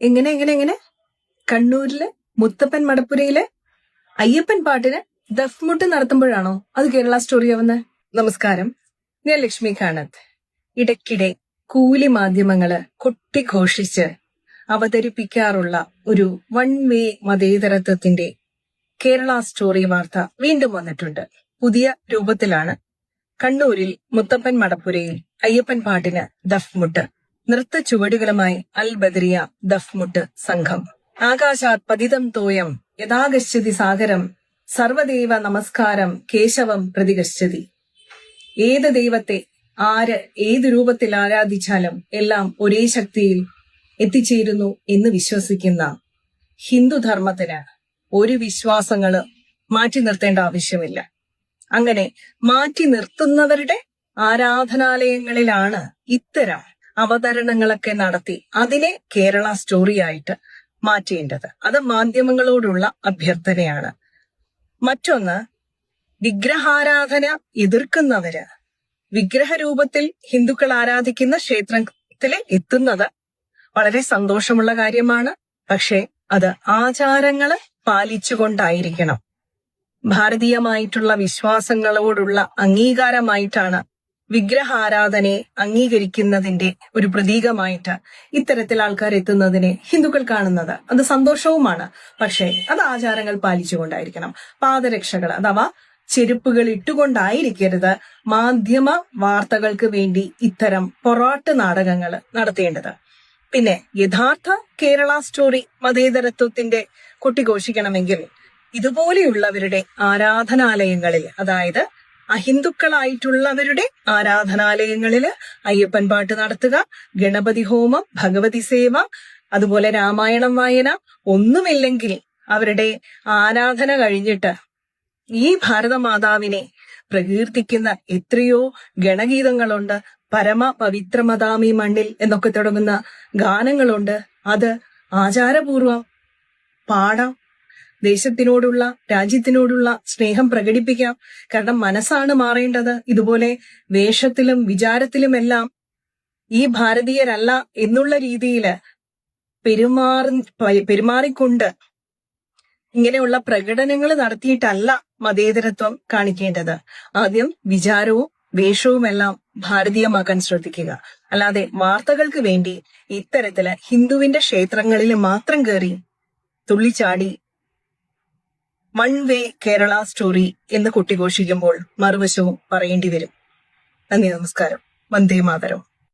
എങ്ങനെ എങ്ങനെ എങ്ങനെ? കണ്ണൂരിലെ മുത്തപ്പൻ മടപ്പുരയിലെ അയ്യപ്പൻ പാട്ടിന് ദഫ്മുട്ട് നടത്തുമ്പോഴാണോ അത് കേരള സ്റ്റോറി ആവുന്നത്? നമസ്കാരം. ഞാൻ ലക്ഷ്മി കാണത്ത്. ഇടയ്ക്കിടെ കൂലി മാധ്യമങ്ങൾ കൊട്ടിഘോഷിച്ച് അവതരിപ്പിക്കാറുള്ള ഒരു വൺ വേ മതേതരത്വത്തിന്റെ കേരള സ്റ്റോറി വാർത്ത വീണ്ടും വന്നിട്ടുണ്ട്. പുതിയ രൂപത്തിലാണ്. കണ്ണൂരിൽ മുത്തപ്പൻ മടപ്പുരയിൽ അയ്യപ്പൻ പാട്ടിന് ദഫ്മുട്ട് നൃത്ത ചുവടുകളുമായി അൽ ബദരിയ ദഫ്മുട്ട് സംഘം. ആകാശാത് പതിതം തോയം യഥാഗശ്ചതി സാഗരം സർവദേവ നമസ്കാരം കേശവം പ്രതിഗശ്ചതി ഏത് ദൈവത്തെ ആര് ഏത് രൂപത്തിൽ ആരാധിച്ചാലും എല്ലാം ഒരേ ശക്തിയിൽ എത്തിച്ചേരുന്നു എന്ന് വിശ്വസിക്കുന്ന ഹിന്ദുധർമ്മത്തിന് ഒരു വിശ്വാസങ്ങൾ മാറ്റി നിർത്തേണ്ട ആവശ്യമില്ല. അങ്ങനെ മാറ്റി നിർത്തുന്നവരുടെ ആരാധനാലയങ്ങളിലാണ് ഇത്തരം അവതരണങ്ങളൊക്കെ നടത്തി അതിനെ കേരള സ്റ്റോറിയായിട്ട് മാറ്റേണ്ടത് അത് മാധ്യമങ്ങളോടുള്ള അഭ്യർത്ഥനയാണ്. മറ്റൊന്ന് വിഗ്രഹാരാധന എതിർക്കുന്നവര്. വിഗ്രഹ രൂപത്തിൽ ഹിന്ദുക്കൾ ആരാധിക്കുന്ന ക്ഷേത്രത്തിൽ എത്തുന്നത് വളരെ സന്തോഷമുള്ള കാര്യമാണ്. പക്ഷേ അത് ആചാരങ്ങൾ പാലിച്ചുകൊണ്ടായിരിക്കണം. ഭാരതീയമായിട്ടുള്ള വിശ്വാസങ്ങളോടുള്ള അംഗീകാരമായിട്ടാണ് വിഗ്രഹാരാധനയെ അംഗീകരിക്കുന്നതിന്റെ ഒരു പ്രതീകമായിട്ട് ഇത്തരത്തിൽ ആൾക്കാർ എത്തുന്നതിനെ ഹിന്ദുക്കൾ കാണുന്നത്. അത് സന്തോഷവുമാണ്. പക്ഷേ അത് ആചാരങ്ങൾ പാലിച്ചുകൊണ്ടായിരിക്കണം. പാദരക്ഷകൾ അഥവാ ചെരുപ്പുകൾ ഇട്ടുകൊണ്ടായിരിക്കരുത്. മാധ്യമ വാർത്തകൾക്ക് വേണ്ടി ഇത്തരം പൊറാട്ട് നാടകങ്ങൾ നടത്തേണ്ടത്. പിന്നെ യഥാർത്ഥ കേരള സ്റ്റോറി മതേതരത്വത്തിന്റെ കൊട്ടിഘോഷിക്കണമെങ്കിൽ ഇതുപോലെയുള്ളവരുടെ ആരാധനാലയങ്ങളിൽ അതായത് അഹിന്ദുക്കളായിട്ടുള്ളവരുടെ ആരാധനാലയങ്ങളിൽ അയ്യപ്പൻ പാട്ട് നടത്തുക ഗണപതി ഹോമം ഭഗവതി സേവ അതുപോലെ രാമായണം വായന. ഒന്നുമില്ലെങ്കിൽ അവരുടെ ആരാധന കഴിഞ്ഞിട്ട് ഈ ഭാരതമാതാവിനെ പ്രകീർത്തിക്കുന്ന എത്രയോ ഗണഗീതങ്ങളുണ്ട്. പരമ പവിത്രമതാമി മണ്ണിൽ എന്നൊക്കെ തുടങ്ങുന്ന ഗാനങ്ങളുണ്ട്. അത് ആചാരപൂർവം പാടാം. ദേശത്തിനോടുള്ള രാജ്യത്തിനോടുള്ള സ്നേഹം പ്രകടിപ്പിക്കാം. കാരണം മനസ്സാണ് മാറേണ്ടത്. ഇതുപോലെ വേഷത്തിലും വിചാരത്തിലുമെല്ലാം ഈ ഭാരതീയരല്ല എന്നുള്ള രീതിയിൽ പെരുമാറി പെരുമാറിക്കൊണ്ട് ഇങ്ങനെയുള്ള പ്രകടനങ്ങൾ നടത്തിയിട്ടല്ല മതേതരത്വം കാണിക്കേണ്ടത്. ആദ്യം വിചാരവും വേഷവുമെല്ലാം ഭാരതീയമാക്കാൻ ശ്രദ്ധിക്കുക. അല്ലാതെ വാർത്തകൾക്ക് വേണ്ടി ഇത്തരത്തിൽ ഹിന്ദുവിന്റെ ക്ഷേത്രങ്ങളിൽ മാത്രം കയറി തുള്ളിച്ചാടി വൺ വേ കേരള സ്റ്റോറി എന്ന് കൊട്ടിഘോഷിക്കുമ്പോൾ മറുവശവും പറയേണ്ടി വരും. നന്ദി നമസ്കാരം. വന്ദേ മാതരം.